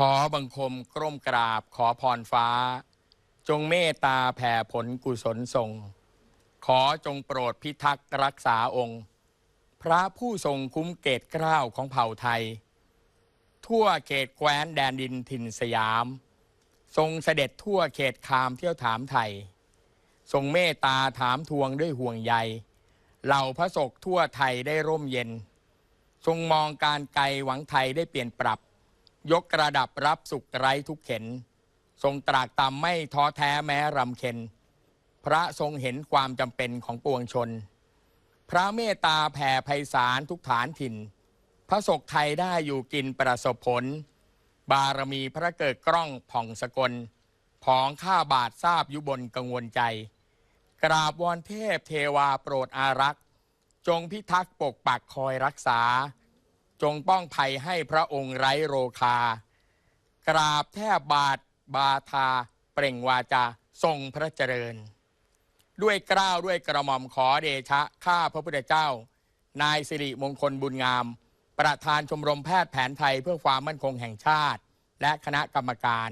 ขอบังคมกร่มกราบขอพรฟ้า จงเมตตาแผ่ผลกุศลทรง ขอจงโปรดพิทักษ์รักษาองค์ พระผู้ทรงคุ้มเกตเกล้าของเผ่าไทย ทั่วเขตแคว้นแดนดินถิ่นสยาม ทรงเสด็จทั่วเขตคามเที่ยวถามไทย ทรงเมตตาถามทวงด้วยห่วงใยเหล่าพระศกทั่วไทยได้ร่มเย็น ทรงมองการไกลหวังไทยได้เปลี่ยนปรับ ยกระดับรับสุขไร้ทุกเข็น ทรงตรากตามไม่ท้อแท้แม้รำเค็น พระทรงเห็นความจำเป็นของปวงชน พระเมตตาแผ่ไพศาลทุกฐานถิ่น พระศกไทยได้อยู่กินประสบผล บารมีพระเกิดกล้องผ่องสกลผองข้าบาททราบยุบนกังวลใจ กราบวอนเทพเทวาโปรดอารักษ์ จงพิทักษ์ปกปักคอยรักษา จงป้องภัยให้พระองค์ไร้โรคา กราบแทบบาทบาทา เปล่งวาจาทรงพระเจริญ ด้วยเกล้าวด้วยกระหม่อมขอเดชะ ข้าพระพุทธเจ้า นายสิริมงคลบุญงาม ประธานชมรมแพทย์แผนไทยเพื่อความมั่นคงแห่งชาติ และคณะกรรมการ